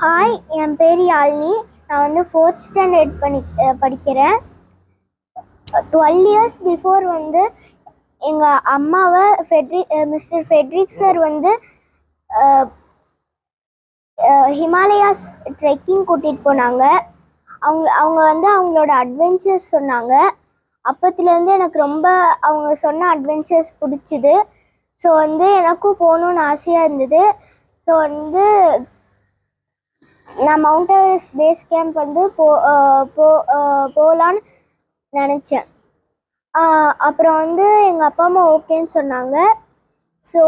Hi என் பேர் யாழினி. நான் வந்து ஃபோர்த் ஸ்டாண்டர்ட் பண்ணி படிக்கிறேன். டுவெல் இயர்ஸ் பிஃபோர் வந்து எங்கள் அம்மாவை ஃபெட்ரி மிஸ்டர் ஃபெட்ரிக் சார் வந்து ஹிமாலயாஸ் ட்ரெக்கிங் கூட்டிகிட்டு போனாங்க. அவங்க அவங்க வந்து அவங்களோட அட்வென்ச்சர்ஸ் சொன்னாங்க. அப்பத்துலேருந்து எனக்கு ரொம்ப அவங்க சொன்ன அட்வென்ச்சர்ஸ் பிடிச்சிது. ஸோ வந்து எனக்கும் போகணுன்னு ஆசையாக இருந்தது. ஸோ வந்து நான் மவுண்ட் எவரெஸ்ட் பேஸ் கேம்ப் வந்து போ போ போகலான்னு நினச்சேன். அப்புறம் வந்து எங்கள் அப்பா அம்மா ஓகேன்னு சொன்னாங்க. ஸோ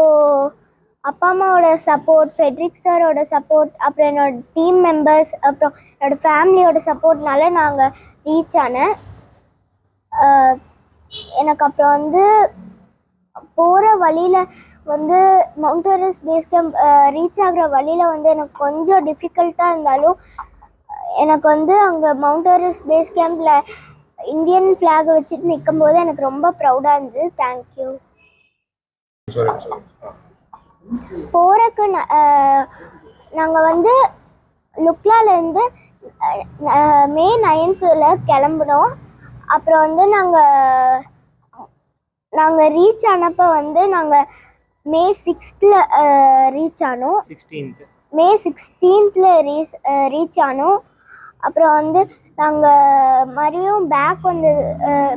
அப்பா அம்மாவோட சப்போர்ட் ஃபெட்ரிக் சாரோட சப்போர்ட் அப்புறம் என்னோட டீம் மெம்பர்ஸ் அப்புறம் என்னோட ஃபேமிலியோட சப்போர்ட்னால நாங்கள் ரீச் ஆனேன். எனக்கு அப்புறம் வந்து போகிற வழியில் வந்து mount Everest base camp reach ஆகிற வழியில் வந்து எனக்கு கொஞ்சம் டிஃபிகல்ட்டாக இருந்தாலும் எனக்கு வந்து அங்கே மவுண்ட் எவரெஸ்ட் பேஸ் கேம்பில் இந்தியன் ஃப்ளாகை வச்சுட்டு நிற்கும் போது எனக்கு ரொம்ப ப்ரௌடாக இருந்தது. தேங்க்யூ போகிறக்கு நாங்கள் வந்து லுக்லாலேருந்து மே நைன்த்தில் கிளம்புனோம். அப்புறம் வந்து நாங்கள் நாங்கள் ரீச் ஆனப்போ வந்து நாங்கள் மே சிக்ஸ்த்தில் ரீச் ஆனோம். 16th. மே சிக்ஸ்டீன்த்தில் ரீச் ரீச் ஆனோம். அப்புறம் வந்து நாங்கள் மறுபடியும் பேக் வந்தது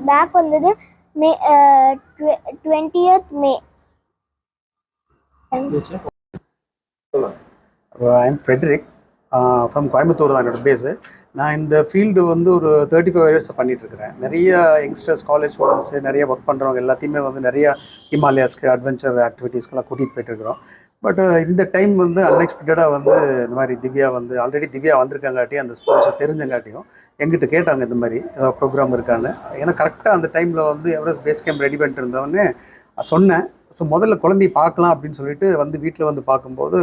பேக் வந்தது May twentieth May I'm Fedrick from Coimbatore தான் என்னோட பேஸு நான் இந்த ஃபீல்டு வந்து ஒரு தேர்ட்டி ஃபைவ் இயர்ஸாக பண்ணிகிட்ருக்கிறேன் நிறைய யங்ஸ்டர்ஸ் காலேஜ் ஸ்டூடெண்ட்ஸு நிறைய ஒர்க் பண்ணுறவங்க எல்லாத்தையுமே வந்து நிறைய ஹிமாலயாஸ்க்கு அட்வென்ச்சர் ஆக்டிவிட்டீஸ்க்கெல்லாம் கூட்டிகிட்டு போயிட்டுருக்கிறோம். பட் இந்த டைம் வந்து அன்எக்ஸ்பெக்டடாக வந்து இந்த மாதிரி திவ்யா வந்து ஆல்ரெடி திவ்யா வந்திருக்காங்காட்டி அந்த ஸ்போர்ட்ஸை தெரிஞ்சங்காட்டியும் எங்கிட்ட கேட்டாங்க இந்த மாதிரி ஏதாவது ப்ரோக்ராம் இருக்கான்னு. ஏன்னா கரெக்டாக அந்த டைமில் வந்து எவரெஸ்ட் பேஸ் கேம்ப் ரெடி பண்ணிட்டு இருந்தவொடனே சொன்னேன் ஸோ முதல்ல குழந்தைய பார்க்கலாம் அப்படின்னு சொல்லிட்டு வந்து வீட்டில் வந்து பார்க்கும்போது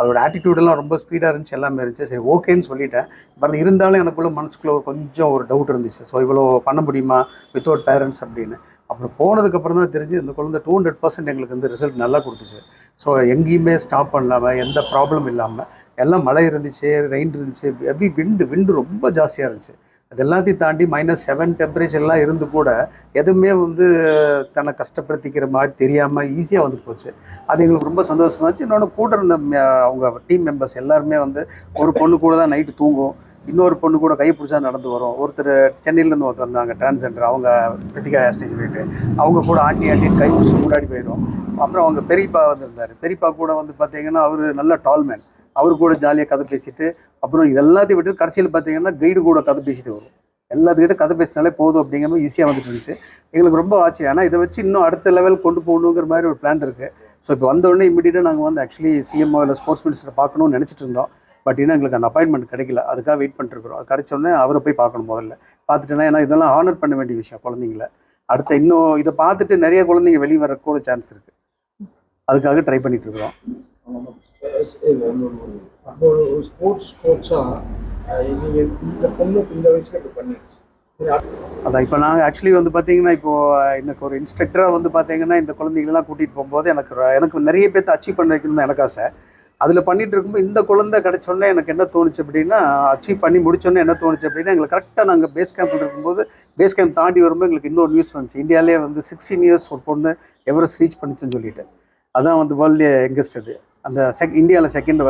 அதோட ஆட்டிடியூடெல்லாம் ரொம்ப ஸ்பீடாக இருந்துச்சு எல்லாமே இருந்துச்சு. சரி ஓகேன்னு சொல்லிட்டேன். பட் இருந்தாலும் எனக்குள்ள மனசுக்குள்ள ஒரு கொஞ்சம் ஒரு டவுட் இருந்துச்சு. ஸோ இவ்வளோ பண்ண முடியுமா? வித்தவுட் பேரண்ட்ஸ் அப்படின்னு. அப்புறம் போனதுக்கப்புறம் தான் தெரிஞ்சு இந்த குழந்தை டூ ஹண்ட்ரட் பர்சன்ட் எங்களுக்கு வந்து ரிசல்ட் நல்லா கொடுத்துச்சு. ஸோ எங்கேயுமே ஸ்டாப் பண்ணாமல் எந்த ப்ராப்ளம் இல்லாமல் எல்லாம் மழை இருந்துச்சு ரெயின் இருந்துச்சு எவ்வி விண்டு விண்டு ரொம்ப ஜாஸ்தியாக இருந்துச்சு. அது எல்லாத்தையும் தாண்டி மைனஸ் செவன் டெம்பரேச்சர்லாம் இருந்து கூட எதுவுமே வந்து தன்னை கஷ்டப்படுத்திக்கிற மாதிரி தெரியாமல் ஈஸியாக வந்து போச்சு. அது எங்களுக்கு ரொம்ப சந்தோஷமாக இருந்துச்சு. இன்னொன்று கூட இருந்த அவங்க டீம் மெம்பர்ஸ் எல்லாருமே வந்து ஒரு பொண்ணு கூட தான் நைட்டு தூங்கும் இன்னொரு பொண்ணு கூட கை பிடிச்சா நடந்து வரும். ஒருத்தர் சென்னையிலேருந்து ஒருத்தர் வந்தாங்க டிரான்ஸெண்டர் அவங்க பிரித்திகா ஸ்டேஜ் சொல்லிட்டு அவங்க கூட ஆண்டி ஆண்டின்னு கை பிடிச்சி முன்னாடி போயிடும் அப்புறம் அவங்க பெரியப்பா வந்திருந்தார். பெரியப்பா கூட வந்து பார்த்தீங்கன்னா அவர் நல்ல டால்மேன் அவர் கூட ஜாலியாக கதை பேசிட்டு அப்புறம் இது எல்லாத்தையும் விட்டு கடைசியில் பார்த்தீங்கன்னா கைடு கூட கதை பேசிட்டு வரும். எல்லாத்துக்கிட்ட கதை பேசினாலே போதும் அப்படிங்கிற மாதிரி ஈஸியாக வந்துட்டு இருந்துச்சு. எங்களுக்கு ரொம்ப ஆச்சு. ஏன்னா இதை வச்சு இன்னும் அடுத்த லெவல் கொண்டு போகணுங்கிற மாதிரி ஒரு பிளான் இருக்குது ஸோ இப்போ வந்தோடனே இமீடியட்டாக நாங்கள் வந்து ஆக்சுவலி சிஎம்ஓ இல்லை ஸ்போர்ட்ஸ் மினிஸ்டரை பார்க்கணும்னு நினச்சிட்டு இருந்தோம். பட் இன்னும் எங்களுக்கு அந்த அப்பாயின்மெண்ட் கிடைக்கல. அதுக்காக வெயிட் பண்ணிட்டுருக்குறோம் அது கிடைச்ச உடனே அவரை போய் பார்க்கணும் முதல்ல. பார்த்துட்டேன்னா ஏன்னா இதெல்லாம் ஆனர் பண்ண வேண்டிய விஷயம் குழந்தைங்கள. அடுத்த இன்னும் இதை பார்த்துட்டு நிறைய குழந்தைங்க வெளியே வரக்கூட சான்ஸ் இருக்குது அதுக்காக ட்ரை பண்ணிட்டு இருக்கிறோம். ஒரு ஸ்போர்ட்ஸ் கோச்சா நீங்கள் இந்த பொண்ணுக்கு இந்த வயசுல இப்போ பண்ணிடுச்சு. அதான் இப்போ நான் ஆக்சுவலி வந்து பார்த்தீங்கன்னா இப்போ எனக்கு ஒரு இன்ஸ்ட்ரக்டராக வந்து பார்த்தீங்கன்னா இந்த குழந்தைங்களெல்லாம் கூட்டிகிட்டு போகும்போது எனக்கு எனக்கு நிறைய பேர்த்த அச்சீவ் பண்ண வைக்கணும் தான் எனக்கு ஆசை. அதில் பண்ணிட்டு இருக்கும்போது இந்த குழந்தை கிடைச்சோன்னே எனக்கு என்ன தோணுச்சு அப்படின்னா அச்சீவ் பண்ணி முடிச்சோன்னே என்ன தோணுச்சு அப்படின்னா எங்களுக்கு கரெக்டாக நாங்கள் பேஸ் கேம்பில் இருக்கும்போது பேஸ் கேம்ப் தாண்டி வரும்போது எங்களுக்கு இன்னொரு நியூஸ் வந்துச்சு. இந்தியாவிலே வந்து சிக்ஸ்டீன் இயர்ஸ் ஒரு பொண்ணு எவரெஸ்ட் ரீச் பண்ணிச்சுன்னு சொல்லிட்டு. அதான் வந்து வேர்ல்டு எங்கெஸ்ட் அது. அந்த செக் இந்தியாவில் செகண்ட்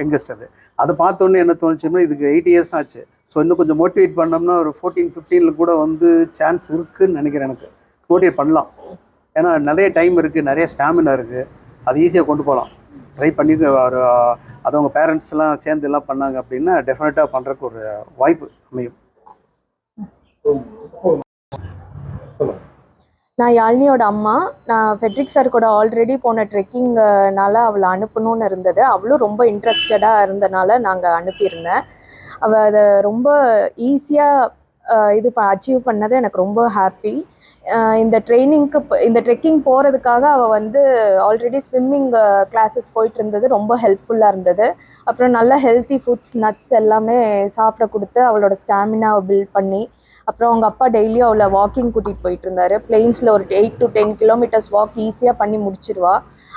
யங்கஸ்ட் அது. அதை பார்த்தோன்னே என்ன தோணுச்சுன்னா இதுக்கு எயிட் இயர்ஸ் ஆச்சு. ஸோ இன்னும் கொஞ்சம் மோட்டிவேட் பண்ணோம்னா ஒரு ஃபோர்டீன் ஃபிஃப்டீனில் கூட வந்து சான்ஸ் இருக்குதுன்னு நினைக்கிறேன் எனக்கு. மோட்டிவேட் பண்ணலாம். ஏன்னா நிறைய டைம் இருக்குது நிறைய ஸ்டாமினா இருக்குது அது ஈஸியாக கொண்டு போகலாம். ட்ரை பண்ணி ஒரு அது அவங்க பேரண்ட்ஸ்லாம் சேர்ந்து எல்லாம் பண்ணாங்க அப்படின்னா டெஃபினட்டாக பண்ணுறதுக்கு ஒரு வாய்ப்பு அமையும். நான் யாழினியோட அம்மா. நான் ஃபெட்ரிக் சார் கூட ஆல்ரெடி போன ட்ரெக்கிங்னால அவளை அனுப்பணும்னு இருந்தது. அவளும் ரொம்ப இன்ட்ரெஸ்டடாக இருந்தனால நாங்கள் அனுப்பியிருந்தேன். அவள் அதை ரொம்ப ஈஸியாக இது அச்சீவ் பண்ணது எனக்கு ரொம்ப ஹாப்பி இந்த ட்ரைனிங்க்கு இந்த ட்ரெக்கிங் போகிறதுக்காக அவள் வந்து ஆல்ரெடி ஸ்விம்மிங் கிளாஸஸ் போயிட்டு இருந்தது. ரொம்ப ஹெல்ப்ஃபுல்லாக இருந்தது. அப்புறம் நல்ல ஹெல்த்தி ஃபுட்ஸ் நட்ஸ் எல்லாமே சாப்பிட கொடுத்து அவளோட ஸ்டாமினாவை பில்ட் பண்ணி அப்புறம் அவங்க அப்பா டெய்லியும் அவளை வாக்கிங் கூட்டிகிட்டு போயிட்டு இருந்தாரு. பிளெயின்ஸில் ஒரு eight to ten kilometres walk ஈஸியாக பண்ணி முடிச்சிருவா.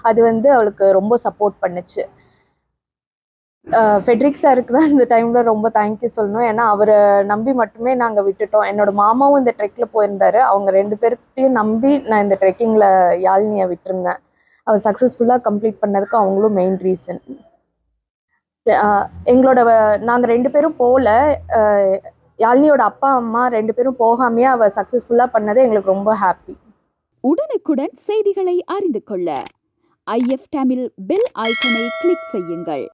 அது வந்து அவளுக்கு ரொம்ப சப்போர்ட் பண்ணுச்சு. ஃபெட்ரிக் சாருக்கு தான் இந்த டைமில் ரொம்ப தேங்க்யூ சொல்லணும். ஏன்னா அவரை நம்பி மட்டுமே நாங்கள் விட்டுட்டோம். என்னோட மாமாவும் இந்த ட்ரெக்கில் போயிருந்தாரு. அவங்க ரெண்டு பேர்த்தையும் நம்பி நான் இந்த ட்ரெக்கிங்கில் யாழ்னியை விட்டுருந்தேன். அவர் சக்ஸஸ்ஃபுல்லாக கம்ப்ளீட் பண்ணதுக்கு அவங்களும் மெயின் ரீசன் எங்களோட நாங்கள் ரெண்டு பேரும் போகல யாழினியோட அப்பா அம்மா ரெண்டு பேரும் போகாமையே அவள் சக்ஸஸ்ஃபுல்லாக பண்ணது எங்களுக்கு ரொம்ப ஹாப்பி உடனுக்குடன் செய்திகளை அறிந்து கொள்ள ஐஎஃப் தமிழ் பெல் ஐக்கனை கிளிக் செய்யுங்கள்.